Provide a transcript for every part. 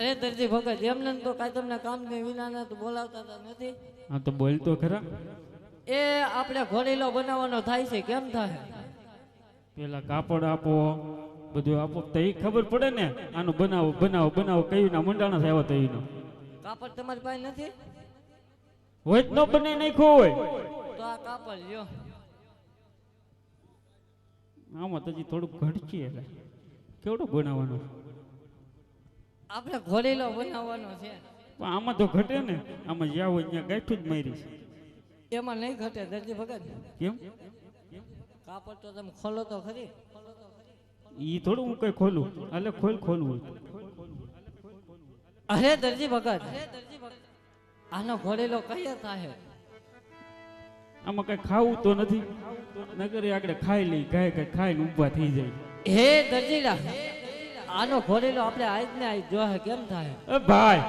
અરે દરજી ભગત એમને તો કાંઈ તમને કામ ને વિનાના તો બોલાવતા નથી. હા તો બોલ તો ખરા. એ આપણે ઘોડીલો બનાવવાનો થાય છે કેમ થાય? પેલા કાપડ આપો બધું આપો. તો એ ખબર પડે ને આનું બનાવો બનાવો બનાવો. કયું ના મંડાણા આવ્યો તો એનો. કાપડ તમારી પાસે નથી? હોય જ ન બને નાખો હોય. તો આ કાપડ લ્યો. આમાં તો હજી થોડુંક ઘટકી એટલે કેવડું બનાવવાનો? આપણે ઘોડીલો બનાવવાનો છે. પણ આમાં તો ઘટે ને. આમાં જ્યાં હોય ત્યાં ગાંઠું જ મારી છે. એમાં નહીં ઘટે દરજી ભગત. કેમ? કાપડ તો તમે ખોલો તો ખરી. ઈ થોડું હું કઈ ખોલું. એટલે ખોલ ખોલવું અરે દરજી ભગત આનો ઘોડેલો કયો થાય આમાં કઈ ખાવું તો નથી. નગર આગળ ખાઈ લઈ ગાય ગાય ખાઈને ઊભા થઈ જાય. હે દરજીલા આનો ખોરેલો આપણે આજ ને આજ જોહે કેમ થાય? એ ભાઈ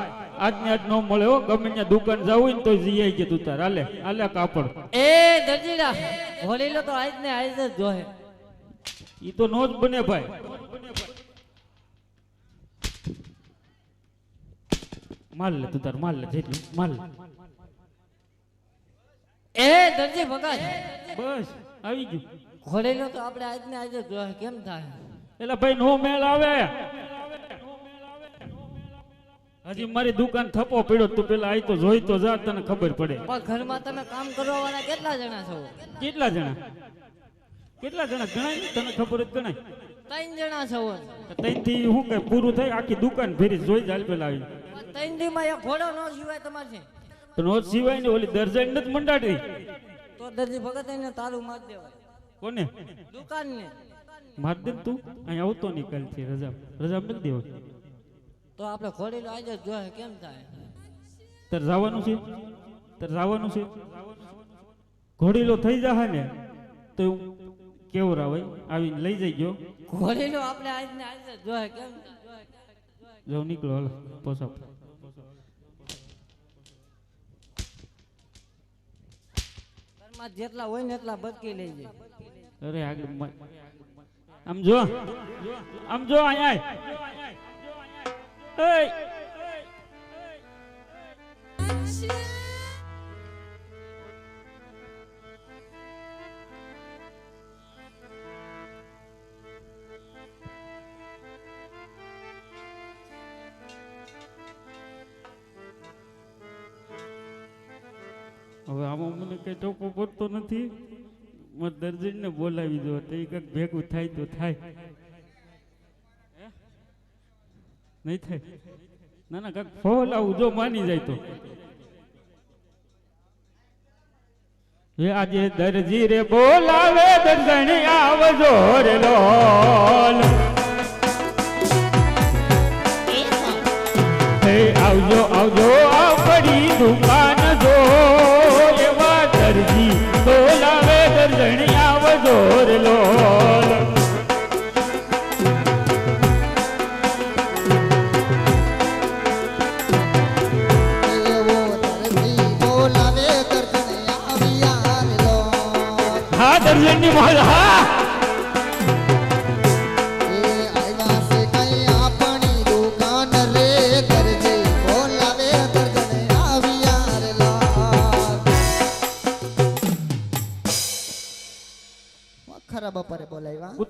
આજને આજ ન મળે હો ગમે ને દુકાન જવું ને તો જઈ કે તું તાર. હાલે હાલે કાપડ. એ દરજીડા ઘોડીલો તો આજ ને આજ જ જોહે. ઈ તો નો જ બને ભાઈ. માલ લે તું તાર માલ લે જેટલું માલ. એ દરજી ભગત બસ આવી ગયું. ખોરેલો તો આપણે આજ ને આજ જ જોહે કેમ થાય? એટલે ભાઈ નો મેળ આવે. હજી મારી દુકાન થપ્પો પડ્યો તું પેલા આઈ તો જોઈ તો જા તને ખબર પડે. પણ ઘરમાં તમે કામ કરવા વાળા કેટલા જણા છો? કેટલા જણા? કેટલા જણા? ગણાય તને ખબર જ ગણાય. ત્રણ જણા છો. ત્યાંથી શું કઈ પૂરું થાય? આખી દુકાન ફેરી જોઈ જાય પેલા આવી ત્રણથી માં એક ઘોડો નો સિવાય તમારે તો નો સિવાય ને ઓલી દરજાઈ નથી મંડાડી તો દરજી ભગત એને તારું માર દેવાય. કોને? દુકાન ને માર દે તું અહીં આવતો નહીં કાલથી રજા રજા નથી દેવા. તો આપણે ઘોડીલો આજ જ કેમ થાય? તાર જવાનું છે? તાર જવાનું છે? ઘોડીલો થઈ જાહે ને તો હું કેવું રાવાય આવીને લઈ જઈ ગયો ઘોડીલો આપણે આજ ને આજ જ કેમ જો નીકળો હાલ પોસાપ જેટલા હોય ને એટલા બદકી લઈ જાય અરે આગળ આમ જો. આમ જો અહીંયા હવે આમાં મને કઈ ટોપો પડતો નથી. મારે દર્જનને બોલાવી દો તો એ કંઈક ભેગું થાય તો થાય? નહીં થાય? ના ના કાંઈક ફોલ આવું જો માની જાય તો. હે આજે દરજી રે બોલાવે દરજણી આવજો રે લોલ. હે. આવજો આવજો પડી દુકાન બોલાવે દર્જણી આવજો રે લોલ. બોલાવે દર્દને આવ્યા હા.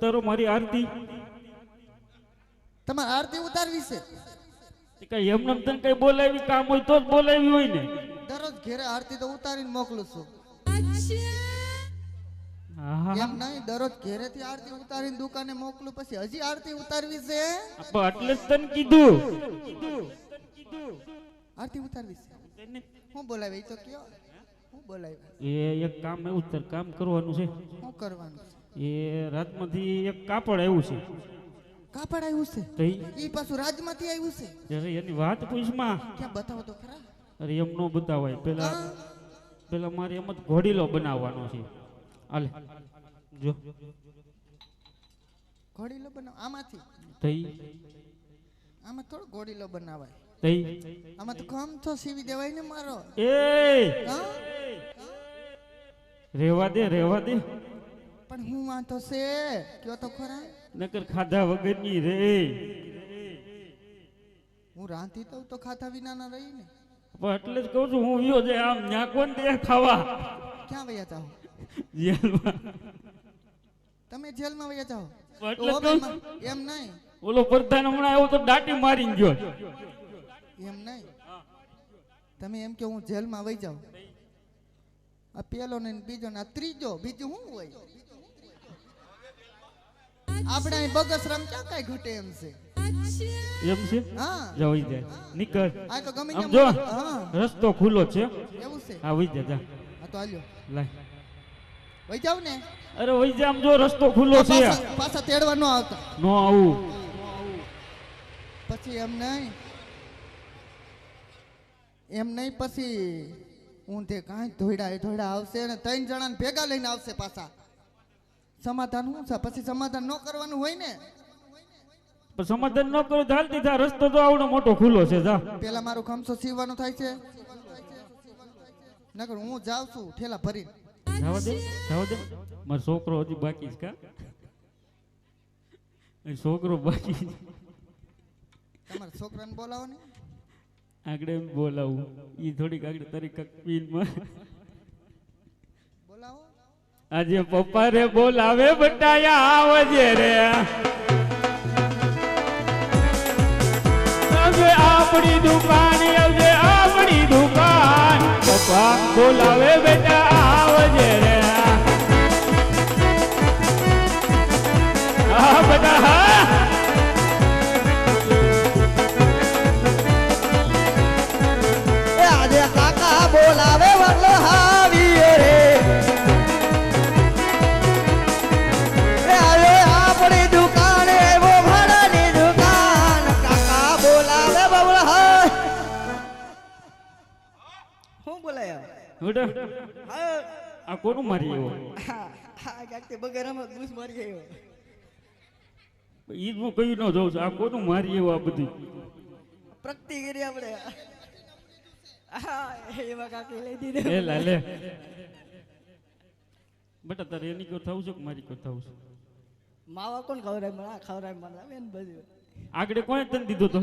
ઉતારો મારી આરતી. તમારે આરતી ઉતારવી છે? કઈ એમને તને કઈ બોલાવી કામ હોય તો જ બોલાવી હોય ને. દરરોજ ઘેરે આરતી તો ઉતારીને મોકલું છું. હા હા એમ નહીં દરરોજ ઘેરેથી આરતી ઉતારીને દુકાને મોકલું પછી હજી આરતી ઉતારવી છે? એટલે જ તને કીધું. આરતી ઉતારવી છે? હું બોલાવે? તો કયો. હું બોલાવે. એ એક કામ એવું કામ કરવાનું છે. શું કરવાનું છે? એ રાતમાંથી એક કાપડ આવ્યું છે. કાપડ આવ્યું છે? તો ઈ પાછું રાજમાંથી આવ્યું છે? અરે એની વાત પૂછમાં ક્યાં બતાવો તો ખરા? અરે એમ નો બતાવાય. પેલા પેલા મારે એમ જ ઘોડીલો બનાવવાનો છે. હાલે. જો. ઘોડીલો બનાવ આમાંથી? તઈ. આમાં થોડો ઘોડીલો બનાવાય. તઈ. આમાં તો કમ તો સીવી દેવાય ને મારો. એ! રેવા દે રેવા દે. પણ હું વાંધો છે? કયો તો ખરા? નકર ખાધા વગરની રે. હું રાંધી દઉં તો ખાધા વિના ના રહી ને. પણ એટલે જ કહું છું હું વિયો જાય આમ ન્યા કોણ દે ખાવા. ક્યાં વયા જાઓ? જેલમાં. તમે જેલમાં વયા જાઓ? એમ નહીં. ઓલો પ્રધાન હમણાં આવ્યો તો દાટી મારીને ગયો. એમ નહીં. તમે એમ કે હું જેલમાં વહી જાઉં. આ પેલો ને બીજો ને આ ત્રીજો બીજું શું હોય? આપણે બગસરામ ક્યાં કાંઈ ઘટે એમ છે. એમ છે? હા. જવાઈ જાય નીકળ. આ તો ગમે તેમ જો રસ્તો ખુલ્લો છે. એવું છે. હા વઈ જા જા. આ તો આલ્યો લાય. વઈ જાવ ને. અરે વઈ જા આમ જો રસ્તો ખુલ્લો છે. પાછા પાછા તેડવા ન આવતા. નો આવું. પછી એમ નહીં. એમ નહીં પછી ઊંધે કાંઈ ધોઈડા એ ધોઈડા આવશે અને ત્રણ જણાને ભેગા લઈને આવશે પાછા. સમાધાન શું છે? પછી સમાધાન ન કરવાનું હોય ને? સમાધાન ન કરો તો દીધા રસ્તો તો આવડો મોટો ખુલ્લો છે જા. પેલા મારું ખમસો સીવવાનો થાય છે? નકર હું જાઉં છું ઠેલા ભરી જવા દે જવા દે. મારો છોકરો હજી બાકી છે કા? એ છોકરો બાકી છે. તમારા છોકરાને બોલાવો ને આગળ બોલાવું. એ થોડીક આગળ તરીકે બોલાવો આજે પપ્પા રે બોલાવે બટાયા આવજે રે. આપણી દુકાન આવજે આપણી દુકાન. પપ્પા બોલાવે બેટા. આ કોનું મારી એવો હા હા ક્યાંક તે બગેરામાં મારી ગયો ઈ હું કયું ન જોઉં છું આ કોનું મારી એવું આ બધું? પ્રગતિ કરી આપણે. એવા કાકી લઈ દીધું. એ લાલે બેટા તારે એની કો થવું છે કે મારી કો થવું છે? માવા કોણ ખવડાય મને આ ખવડાય મને ને બધું. આગળ કોણે તને દીધો તો?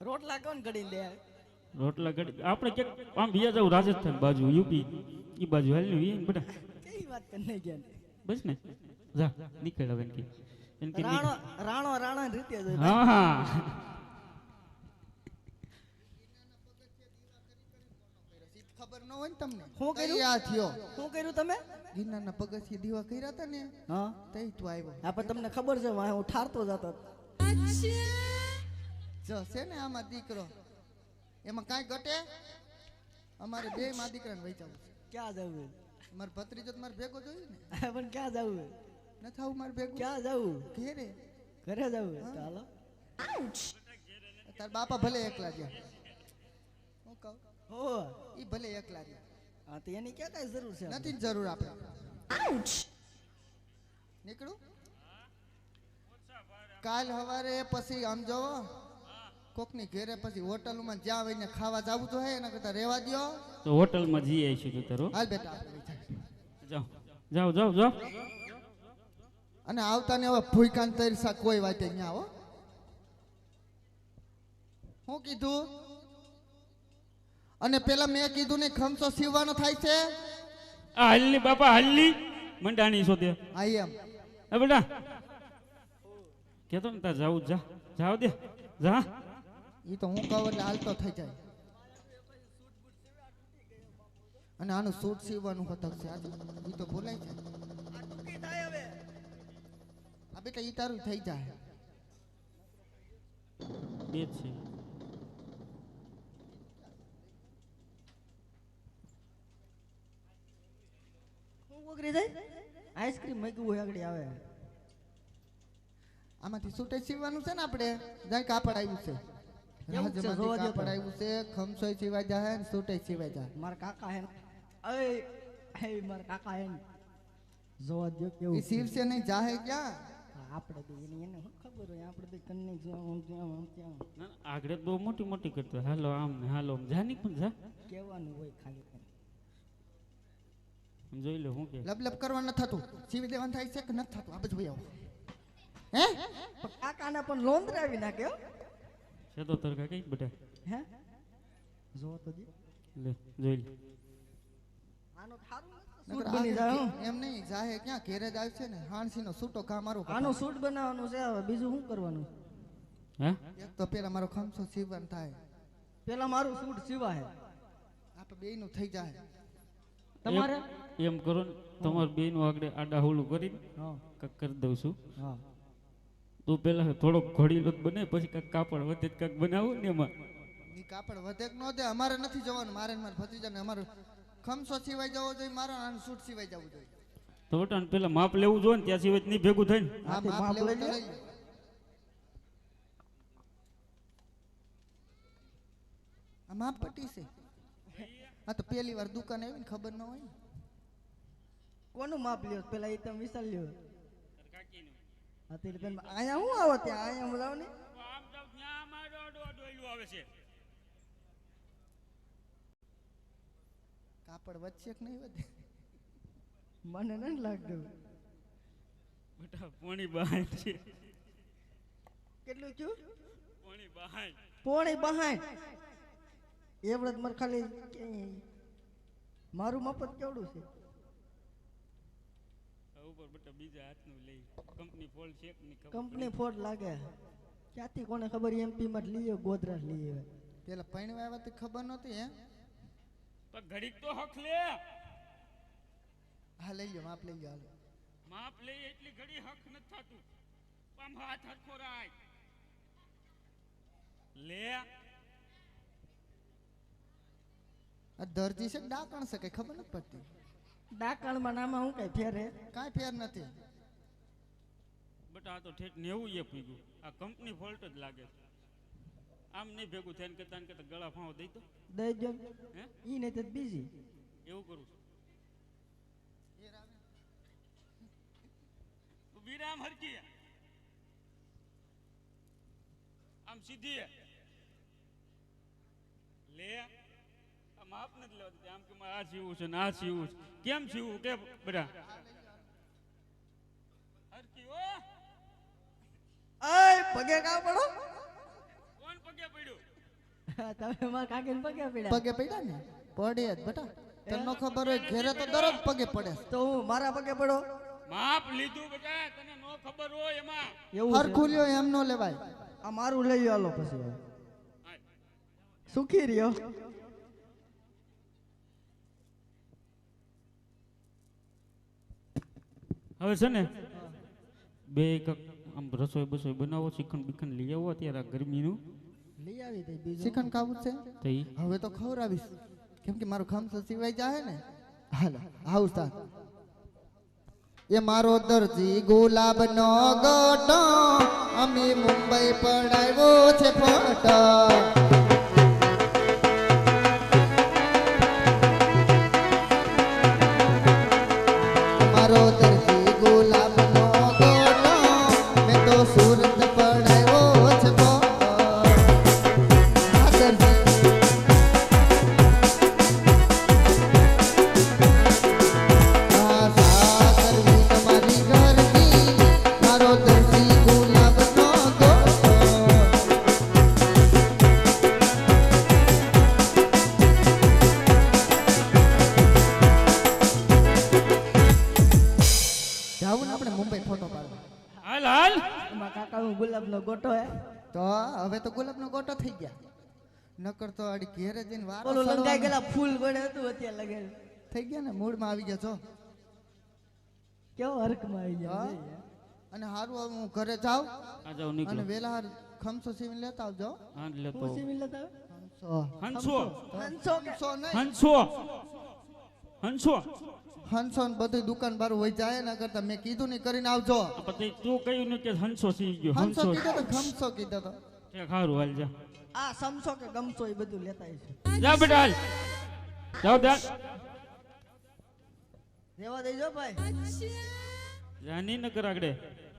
રોટલા કોણ ઘડી દે? રોટલા ઘડી આપણે કે આમ બીજા જાવ રાજસ્થાન બાજુ યુપી ઈ બાજુ હાલ ને બધા. કઈ વાત કરી નહીં ગયા. બસ ને. જા નીકળ હવે એનકી એનકી રાણો રાણો રાણા રીતે જ હા હા. ખબર ન હોય ને તમને હું કર્યું? આ થયો. શું કર્યું તમે? ગિરનારના પગથિયે દીવા કર્યા હતા ને હા. તઈ તું આવ્યો. હા પણ તમને ખબર છે હું ઠારતો જતો જો છે ને આમાં દીકરો. એમાં કાંઈ ઘટે? અમારે બે માં દીકરાને વૈચાવું છે. ક્યાં જવું મારે ભત્રીજો તો મારે ભેગો જોયું ને. પણ ક્યાં જવું ન થાવું મારે ભેગું? ક્યાં જવું? ઘેરે. ઘરે જવું ચાલો તાર બાપા ભલે એકલા ગયા. હું કહું? હો. ઈ ભલે એકલા ગયા. હા તો એની ક્યાં કઈ જરૂર છે નથી જરૂર આપણે. નીકળું? કાલ સવારે પછી આમ જોવો. કોકની ઘેરે પછી હોટલમાં જ્યાં હોય ને ખાવા જવું તો હે એના કરતા રહેવા દ્યો. તો હોટલમાં જઈ આવીશું તું તારો. હાલ બેટા. જાઓ. જાઓ જાઓ જાઓ. અને આવતા ને હવે ભૂકાન તરસા કોઈ વાતે અહીંયા આવો. શું કીધું? અને પેલા મેં કીધું ને ખમસો સીવવાનો થાય છે? આ હલ્લી બાપા હલ્લી મંડાણી શોધે આઈ એમ. હે બેટા. કેતો ને તાર જાવ જા. જાવ દે. જા. એ તો હું કહું એટલે હાલતો થઈ જાય. અને આનું સૂટ સીવવાનું હતક છે. આ તો ઈ તો ભૂલાય જાય. આ બેટા ઈ તારું થઈ જાય. બે છે. હું જાય? આઈસ્ક્રીમ મૂક્યું હોય આગળ આવે. આમાંથી સૂટે સીવવાનું છે ને આપણે? જાય કાપડ આવ્યું છે. કેવું છે? જોવા તો. છે ખમસોય સિવાય જાય ને સૂટે સિવાય જાય. મારા કાકા હે અય હે મારા કાકા હે જોવા દે કેવું એ શિવસે નહીં જાહે ક્યાં? આપણે તો એને એને શું ખબર હોય? આપણે તો કન્ને આમ ત્યાં આમ ત્યાં આગળ બહુ મોટી મોટી કરતો હાલો આમ ને હાલો આમ જાની પણ જા. કહેવાનું હોય ખાલી જોઈ લે હું કે? લબ લબ કરવા ન થતું. સીવી દેવાનું થાય છે કે ન થતું? આ બધું ભાઈ આવો. હે? પણ કાકાને પણ લોંદરાવી નાખ્યો છે તો તરકા કઈ બધા હે જો તો જી લે જોઈ લે આનો સૂટ બની જાય એમ નહીં જાહે ક્યાં ઘેરે જ આવશે ને હાણસીનો સૂટો કા મારો આનો સૂટ બનાવવાનો છે હવે બીજું શું કરવાનું હે એક તો પેલા મારો ખમસો સીવવાનું થાય પેલા મારું સૂટ સીવાય આપણે બેયનું થઈ જાય તમારે એમ- કરો ને તમારે નું આગળ આડા હોલું કરીને કરી દઉં છું હા તું પેલા થોડોક ઘડીલો લોક બને પછી કાંક કાપડ વધે કાંક બનાવું ને એમાં. ઈ કાપડ વધે કે ન દે અમારે નથી જવાનું મારે ને મારા ભત્રીજાને અમારે ખમસો સિવાય જવો જોઈએ મારો આનું સૂટ સિવાય જવું જોઈએ. તો બેટા પેલા માપ લેવું જોઈએ ને ત્યાં સિવાય નહીં ભેગું થાય ને હા માપ લેવું તો. આ માપ પટી છે. આ તો પહેલી વાર દુકાન આવી ને ખબર ન હોય. કોનું માપ લ્યો? પેલા એ તમે વિશાલ લ્યો. હા તે તમે અહીંયા હું આવો ત્યાં? અહીંયા બોલાવો ને? કાપડ વધશે કે નહીં વધે? મને નથી લાગતું. બેટા પોણી બહાર છે. કેટલું થયું? પોણી બહાર. પોણી બહાય એવડે મર ખાલી મારું મફત કેવડું છે? ઉપર બેટા બીજા હાથનું લઈ. કંપની ફોલ છે કંપની ફોડ લાગે. ક્યાંથી કોને ખબર? એમપી માં લઈએ ગોધરા લઈએ. પેલા પૈણવા આવ્યા તે ખબર નહોતી હે તો ઘડીક તો હક લે. હા લઈ લો માપ લઈ લો હાલો. માપ લઈ એટલી ઘડી હક નથી થતું. પણ હાથ હરખો રાય લે. આ દરજી છે ડાકણ શકે ખબર નથી પડતી. ડાકણમાં નામાં હું કઈ ફેર હે? કાંઈ ફેર નથી. બટ આ તો ઠેક નેવું એ પીગું આ કંપની ફોલ્ટ જ લાગે છે. આમ નહીં ભેગું થાય કે કરતા કે ગળા ફાવો દઈ તો દઈ દો. હે? ઈ નહીં તો બીજી. એવું કરું છું. વિરામ હરકી આમ સીધી લે. આ માપ નથી લેવા દેતી. આમ કે મારે આ સીવું છે ને આ સીવું છે. કેમ સીવું કે બધા? હરકી ઓ આય પગે કા પડો? કોણ પગે પડ્યો? તમે માર કાકીને પગે પડ્યા. પગે પડ્યા ને? પડે જ બેટા. તને ખબર હોય ઘેરે તો દરરોજ પગે પડે તો હું મારા પગે પડો? માપ લીધું બેટા તને નો ખબર હોય એમાં. એવું. હરખું લ્યો એમ ન લેવાય. આ મારું લઈ આલો પછી સુખી રહ્યો. હવે છે ને બે એક આમ રસોઈ બસોઈ બનાવો શ્રીખંડ બીખંડ લઈ આવો અત્યારે આ ગરમીનું. લઈ આવી દઈ બીજું. શ્રીખંડ ખાવું છે? હવે તો ખવડાવીશ. કેમ કે મારું ખામસો સિવાય જાય ને? હાલો આવું તાર એ મારો દરજી ગુલાબ નો ગોટો અમે મુંબઈ પડાવ્યો છે ફોટો. હું ગુલાબનો ગોટો હે. તો હવે તો ગુલાબનો ગોટો થઈ ગયા. નકર તો આડી ઘેરે જઈને વાર ઓલું લંગાઈ ગયેલા ફૂલ ગોળે હતું અત્યારે લગે થઈ ગયા ને? મૂડમાં આવી ગયા છો કેવો હરકમાં આવી ગયા અને હારું હવે હું ઘરે જાઉં. આ અને વેલા હાર ખમસો સીવીને લેતા આવજો. હા લેતો હું લેતા ખમસો. હંસો હંસો હંસો હંસો હંસો. હંસો ને બધું દુકાન બારું હોય જાય ના કરતા મેં કીધું નહીં કરીને આવજો. પછી તું કહ્યું ને કે હંસો સી ગયો હંસો કીધો તો ખમસો કીધો તો. તે ખારું હાલ જા. આ સમસો કે ગમસો એ બધું લેતા જા બેટા હાલ. રેવા દેજો ભાઈ. રાની નગર આગળ.